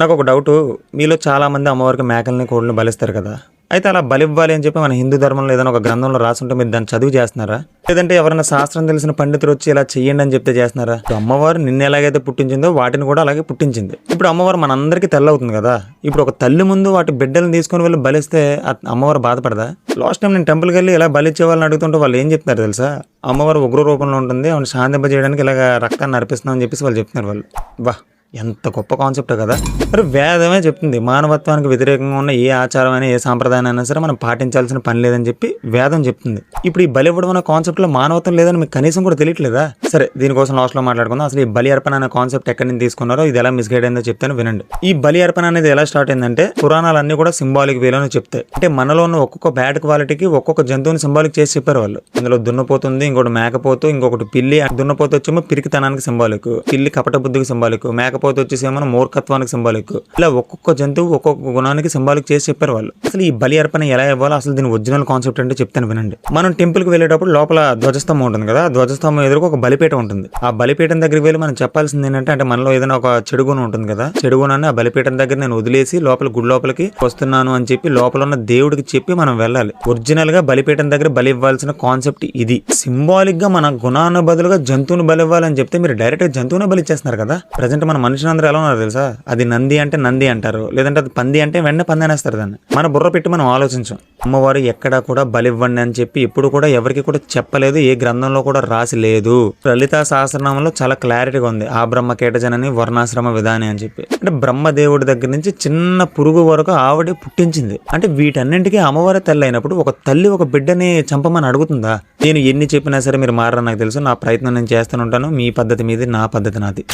నాకు ఒక డౌట్. మీలో చాలామంది అమ్మవారికి మేకల్ని కోళ్ళని బలిస్తారు కదా. అయితే అలా బలివ్వాలి అని చెప్పి మన హిందూ ధర్మంలో ఏదైనా ఒక గ్రంథంలో రాసుంటే మీరు దాన్ని చదువు చేస్తున్నారా? లేదంటే ఎవరైనా శాస్త్రం తెలిసిన పండితులు వచ్చి ఇలా చెయ్యండి అని చెప్తే చేస్తున్నారా? అమ్మవారు నిన్న ఎలాగైతే పుట్టించిందో వాటిని కూడా అలాగే పుట్టించింది. ఇప్పుడు అమ్మవారు మనందరికీ తెల్లవుతుంది కదా. ఇప్పుడు ఒక తల్లి ముందు వాటి బిడ్డలను తీసుకొని వెళ్ళి బలిస్తే అమ్మవారు బాధపడదా? లాస్ట్ టైం నేను టెంపుల్కి వెళ్ళి ఇలా బలిచ్చే వాళ్ళని అడుగుతుంటే వాళ్ళు ఏం చెప్తున్నారు తెలుసా? అమ్మవారు ఉగ్ర రూపంలో ఉంటుంది ఆమెను శాంతింపజేయడానికి ఇలాగ రక్తాన్ని అర్పిస్తున్నాం చెప్పేసి వాళ్ళు చెప్తున్నారు వాళ్ళు. వా. ఎంత గొప్ప కాన్సెప్ట్ కదా. మరి వేదమే చెప్తుంది మానవత్వానికి వ్యతిరేకంగా ఉన్న ఏ ఆచారం ఏ సాంప్రదాయం అయినా సరే మనం పాటించాల్సిన పని లేదని చెప్పి వేదం చెప్తుంది. ఇప్పుడు ఈ బలి ఇవ్వడం అనే కాన్సెప్ట్లో మానవత్వం లేదని మీకు కనీసం కూడా తెలియట్లేదా? సరే దీనికోసం లాస్ట్లో మాట్లాడుకుందాం. అసలు ఈ బలి అర్పణ అనే కాన్సెప్ట్ ఎక్కడి నుంచి తీసుకున్నారో ఇది ఎలా మిస్గైడ్ అయిందో చెప్తాను వినండి. ఈ బలి అర్పణ అనేది ఎలా స్టార్ట్ అయిందంటే పురాణాలన్నీ కూడా సింబాలిక్ వేలోనే చెప్తాయి. అంటే మనలో ఉన్న ఒక్కొక్క బ్యాడ్ క్వాలిటీకి ఒక్కొక్క జంతువుని సింబాలిక్ చేసి చెప్పారు వాళ్ళు. ఇందులో దున్నపోతుంది ఇంకోటి మేకపోతూ ఇంకొకటి పిల్లి ఆ దున్నపోతు వచ్చేమో పిరికితనానికి సింబాలిక్ పిల్లి కపట బుద్ధికి సింబాలిక్ మేకపోతు వచ్చేసేమో మూర్ఖత్వానికి సింబాలిక్. ఇలా ఒక్కొక్క జంతువు ఒక్కొక్క గుణానికి సింబాలిక్ చేసి చెప్పారు వాళ్ళు. అసలు ఈ బలి అర్పణ ఎలా ఇవ్వాలో అసలు దీని ఒరిజినల్ కాన్సెప్ట్ అంటే చెప్తాను వినండి. మనం టెంపుల్కి వెళ్ళేటప్పుడు లోపల ధ్వజస్తంభం ఉంటుంది కదా ధ్వజస్తంభం ఎదురుగా ఒక బలిపీఠ ఉంటుంది. ఆ బలిపీఠం దగ్గరికి వెళ్ళి మనం చెప్పాల్సింది ఏంటంటే అంటే మనలో ఏదైనా ఒక చెడు గుణం ఉంటుంది కదా చెడు గుణాన్ని ఆ బలిపీఠం దగ్గర నేను వదిలేసి లోపల గుడి లోపలికి వస్తున్నాను అని చెప్పి లోపల ఉన్న దేవుడికి చెప్పి మనం వెళ్ళాలి. ఒరిజినల్గా బలిపీఠం దగ్గర బలి ఇవ్వాల్సిన కాన్సెప్ట్ ఇది. సింబాలిక్గా మన గుణాన్ని బదులుగా జంతువుని బలి ఇవ్వాలని చెప్తే మీరు డైరెక్ట్గా జంతువునే బలి ఇచ్చేస్తున్నారు కదా. ప్రజెంట్ మన మనుషులందరూ ఎలా ఉన్నారు తెలుసా? అది నంది అంటే నంది అంటారు లేదంటే అది పంది అంటే వెంటనే పంది అనేస్తారు దాన్ని. మన బుర్ర పెట్టి మనం ఆలోచించాం. అమ్మవారు ఎక్కడా కూడా బలి ఇవ్వండి అని చెప్పి ఎప్పుడు కూడా ఎవరికి కూడా చెప్పలేదు ఏ గ్రంథంలో కూడా రాసి లేదు. లలితా సహస్రనామంలో చాలా క్లారిటీగా ఉంది. ఆ బ్రహ్మ కేటజనని వర్ణాశ్రమ విధాని అని చెప్పి. అంటే బ్రహ్మదేవుడి దగ్గర నుంచి చిన్న పురుగు వరకు ఆవిడే పుట్టించింది. అంటే వీటన్నింటికీ అమ్మవారి తల్లి అయినప్పుడు ఒక తల్లి ఒక బిడ్డని చంపమని అడుగుతుందా? నేను ఎన్ని చెప్పినా సరే మీరు మారని నాకు తెలుసు. నా ప్రయత్నం నేను చేస్తూనే ఉంటాను. మీ పద్ధతి మీది నా పద్ధతి నాది.